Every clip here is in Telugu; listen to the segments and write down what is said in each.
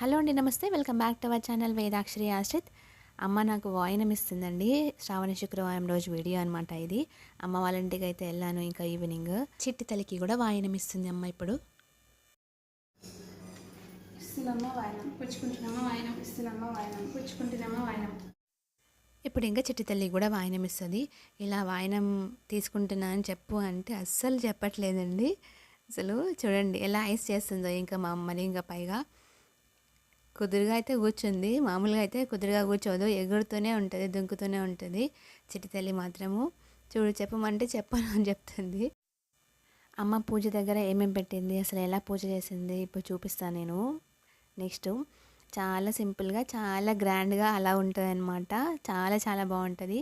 హలో అండి నమస్తే. Welcome back to our channel Vedakshari Ashrith. అమ్మ నాకు వాయినం ఇస్తుందండి శ్రావణ శుక్రవారం రోజు వీడియో అనమాట ఇది. అమ్మ వాళ్ళ ఇంటికి అయితే వెళ్ళాను ఇంకా ఈవినింగ్. చిట్టి తల్లికి కూడా వాయినం ఇస్తుంది అమ్మ ఇప్పుడు. వాయనం వాయనం? వాయనం వాయనం? ఇప్పుడు ఇంకా చిట్టి తల్లి కూడా వాయినం ఇస్తుంది ఇలా వాయినం తీసుకుంటున్నా అని చెప్పు అంటే అస్సలు చెప్పట్లేదండి. అసలు చూడండి ఎలా ఐస్ చేస్తుందో ఇంకా మా అమ్మని ఇంకా పైగా. కుదురుగా అయితే కూర్చుంది. మామూలుగా అయితే కుదురుగా కూర్చోదు. ఎగురుతూనే ఉంటుంది దుంకుతూనే ఉంటుంది. చిటి తల్లి మాత్రము. చూడు చెప్పమంటే చెప్పను అని చెప్తుంది. అమ్మ పూజ దగ్గర ఏమేమి పెట్టింది? అసలు ఎలా పూజ చేసింది? ఇప్పుడు చూపిస్తాను నేను. నెక్స్ట్ చాలా సింపుల్గా చాలా గ్రాండ్గా అలా ఉంటుంది అనమాట చాలా చాలా బాగుంటుంది.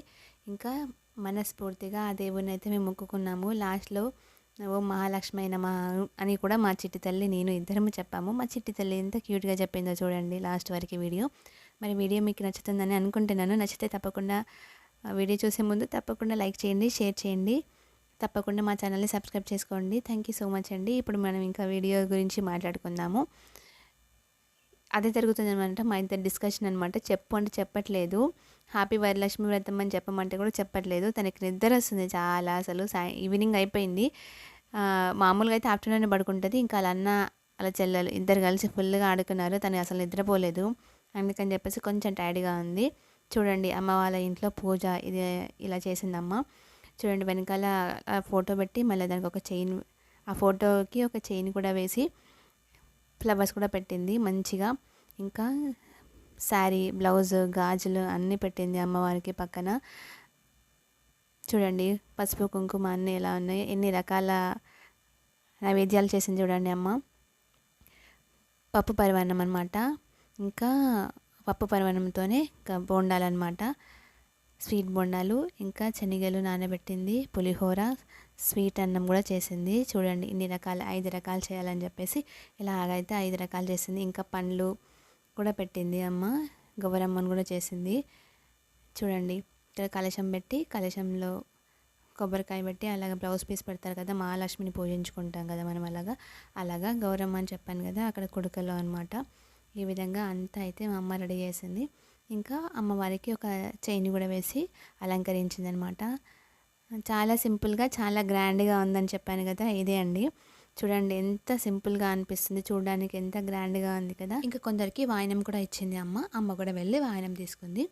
ఇంకా మనస్ఫూర్తిగా ఆ దేవుని అయితే మేము మొక్కుకున్నాము. లాస్ట్లో ఓ మహాలక్ష్మి నమ మా అని కూడా మా చిట్టి తల్లి నేను ఇద్దరము చెప్పాము. మా చిట్టి తల్లి ఎంత క్యూట్గా చెప్పిందో చూడండి లాస్ట్ వరకు వీడియో. మరి వీడియో మీకు నచ్చుతుందని అనుకుంటున్నాను. నచ్చితే తప్పకుండా వీడియో చూసే ముందు తప్పకుండా లైక్ చేయండి షేర్ చేయండి. తప్పకుండా మా ఛానల్ని సబ్స్క్రైబ్ చేసుకోండి. థ్యాంక్ యూ సో మచ్ అండి. ఇప్పుడు మనం ఇంకా వీడియో గురించి మాట్లాడుకుందాము. అదే జరుగుతుంది అనమాట మా ఇద్దరు డిస్కషన్ అనమాట చెప్పు అంటే చెప్పట్లేదు. హ్యాపీ వరలక్ష్మి వ్రతం అని చెప్పమంటే కూడా చెప్పట్లేదు. తనకి నిద్ర వస్తుంది చాలా అసలు. సాయ ఈవినింగ్ అయిపోయింది. మామూలుగా అయితే ఆఫ్టర్నూన్ పడుకుంటుంది. ఇంకా వాళ్ళ అన్న అలా చెల్లెలు ఇద్దరు కలిసి ఫుల్గా ఆడుకున్నారు. తను అసలు నిద్రపోలేదు. అందుకని చెప్పేసి కొంచెం టైర్డ్గా ఉంది. చూడండి అమ్మ వాళ్ళ ఇంట్లో పూజ ఇది ఇలా చేసిందమ్మ. చూడండి వెనకాల ఫోటో పెట్టి మళ్ళీ దానికి ఒక చైన్ ఆ ఫోటోకి ఒక చైన్ కూడా వేసి ఫ్లవర్స్ కూడా పెట్టింది. మంచిగా ఇంకా శారీ బ్లౌజ్ గాజులు అన్నీ పెట్టింది అమ్మవారికి పక్కన. చూడండి పసుపు కుంకుమ అన్నీ ఎలా ఉన్నాయి. ఎన్ని రకాల నైవేద్యాలు చేసింది చూడండి అమ్మ. పప్పు పరిమాణం అనమాట ఇంకా పప్పు పరిమాణంతోనే ఇంకా బోండాలు స్వీట్ బొండాలు ఇంకా శనగలు నానబెట్టింది పులిహోర స్వీట్ అన్నం కూడా చేసింది. చూడండి ఇన్ని రకాల ఐదు రకాలు చేయాలని చెప్పేసి ఇలాగైతే ఐదు రకాలు చేసింది. ఇంకా పండ్లు కూడా పెట్టింది అమ్మ. గౌరమ్మను కూడా చేసింది. చూడండి ఇక్కడ కలశం పెట్టి కలశంలో కొబ్బరికాయ పెట్టి అలాగ బ్లౌజ్ పీస్ పెడతారు కదా మహాలక్ష్మిని పూజించుకుంటాం కదా మనం అలాగా. అలాగా గౌరమ్మ అని చెప్పాను కదా అక్కడ కుడుకలో అనమాట ఈ విధంగా అంతా అయితే మా అమ్మ రెడీ చేసింది. ఇంకా అమ్మవారికి ఒక చైన్ కూడా వేసి అలంకరించింది అనమాట చాలా సింపుల్గా చాలా గ్రాండ్గా ఉందని చెప్పాను కదా ఇదే అండి. చూడండి ఎంత సింపుల్గా అనిపిస్తుంది చూడడానికి ఎంత గ్రాండ్గా ఉంది కదా. ఇంకా కొందరికి వాయనం కూడా ఇచ్చింది అమ్మ అమ్మ కూడా వెళ్ళి వాయనం తీసుకుంది.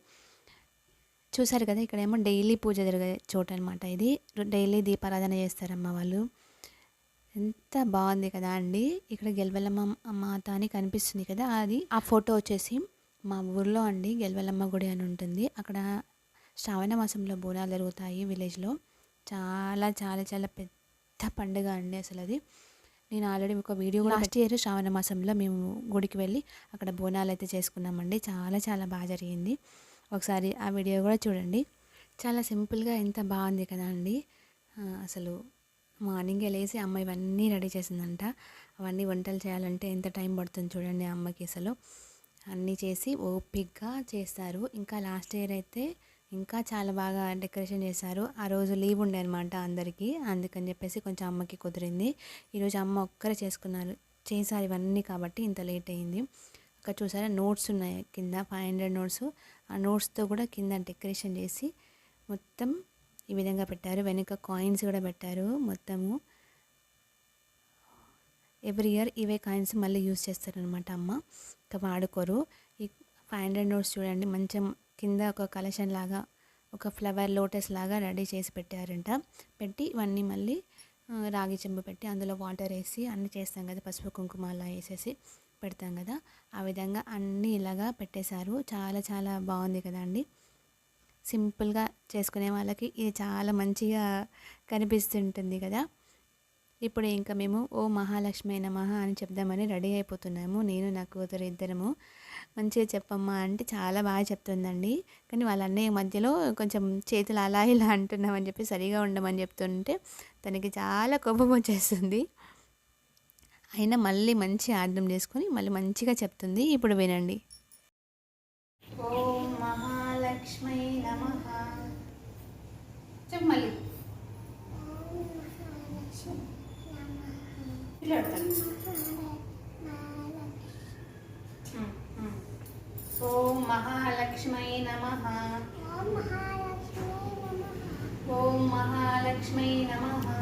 చూసారు కదా ఇక్కడేమో డైలీ పూజ జరిగే చోట అనమాట ఇది. డైలీ దీపారాధన చేస్తారమ్మ వాళ్ళు. ఎంత బాగుంది కదా అండి. ఇక్కడ గెలవెల్లమ్మ మాత అని కనిపిస్తుంది కదా అది. ఆ ఫోటో వచ్చేసి మా ఊర్లో అండి గెలవెల్లమ్మ గుడి అని ఉంటుంది. అక్కడ శ్రావణ మాసంలో బోనాలు జరుగుతాయి విలేజ్లో. చాలా చాలా చాలా పెద్ద పండుగ అండి అసలు అది నేను ఆల్రెడీ ఒక వీడియో కూడా లాస్ట్ ఇయర్ శ్రావణ మాసంలో మేము గుడికి వెళ్ళి అక్కడ బోనాలు అయితే చేసుకున్నామండి. చాలా చాలా బాగా జరిగింది. ఒకసారి ఆ వీడియో కూడా చూడండి. చాలా సింపుల్గా ఎంత బాగుంది కదా అండి. అసలు మార్నింగే లేచి అమ్మ ఇవన్నీ రెడీ చేసిందంట. అవన్నీ వంటలు చేయాలంటే ఎంత టైం పడుతుంది చూడండి ఆ అమ్మకి అసలు. అన్నీ చేసి ఓపిక్గా చేస్తారు. ఇంకా లాస్ట్ ఇయర్ అయితే ఇంకా చాలా బాగా డెకరేషన్ చేశారు. ఆ రోజు లీవ్ ఉండే అనమాట అందరికీ. అందుకని చెప్పేసి కొంచెం అమ్మకి కుదిరింది. ఈరోజు అమ్మ ఒక్కరే చేసుకున్నారు. చేశారు ఇవన్నీ కాబట్టి ఇంత లేట్ అయింది. అక్కడ చూసారా నోట్స్ ఉన్నాయి కింద ఫైవ్ హండ్రెడ్ నోట్స్. ఆ నోట్స్తో కూడా కింద డెకరేషన్ చేసి మొత్తం ఈ విధంగా పెట్టారు. వెనుక కాయిన్స్ కూడా పెట్టారు మొత్తము. ఎవ్రీ ఇయర్ ఇవే కాయిన్స్ మళ్ళీ యూజ్ చేస్తారనమాట అమ్మ. ఇంకా వాడుకోరు. ఈ ఫైవ్ హండ్రెడ్ నోట్స్ చూడండి మంచం కింద ఒక కలెక్షన్ లాగా ఒక ఫ్లవర్ లోటస్ లాగా రెడీ చేసి పెట్టారంట. పెట్టి ఇవన్నీ మళ్ళీ రాగి చెంబు పెట్టి అందులో వాటర్ వేసి అన్నీ చేస్తాం కదా పసుపు కుంకుమ అలా వేసేసి పెడతాం కదా. ఆ విధంగా అన్నీ ఇలాగా పెట్టేశారు. చాలా చాలా బాగుంది కదా అండి. సింపుల్గా చేసుకునే వాళ్ళకి ఇది చాలా మంచిగా కనిపిస్తుంటుంది కదా. ఇప్పుడు ఇంకా మేము ఓ మహాలక్ష్మి నమః అని చెప్దామని రెడీ అయిపోతున్నాము. నేను నా కూతురు ఇద్దరము. మంచిగా చెప్పమ్మా అంటే చాలా బాగా చెప్తుందండి. కానీ వాళ్ళ అన్నయ్య మధ్యలో కొంచెం చేతులు అలా ఇలా అంటున్నామని చెప్పి సరిగా ఉండమని చెప్తుంటే తనకి చాలా కోపం వచ్చేస్తుంది. అయినా మళ్ళీ మంచి అర్థం చేసుకొని మళ్ళీ మంచిగా చెప్తుంది. ఇప్పుడు వినండి ఓం మహాలక్ష్మై నమ చెప్పు మళ్ళీ పిల్లడు ఓం మహాలక్ష్మై నమ ఓం మహాలక్ష్మి నమః ఓం మహాలక్ష్మై నమ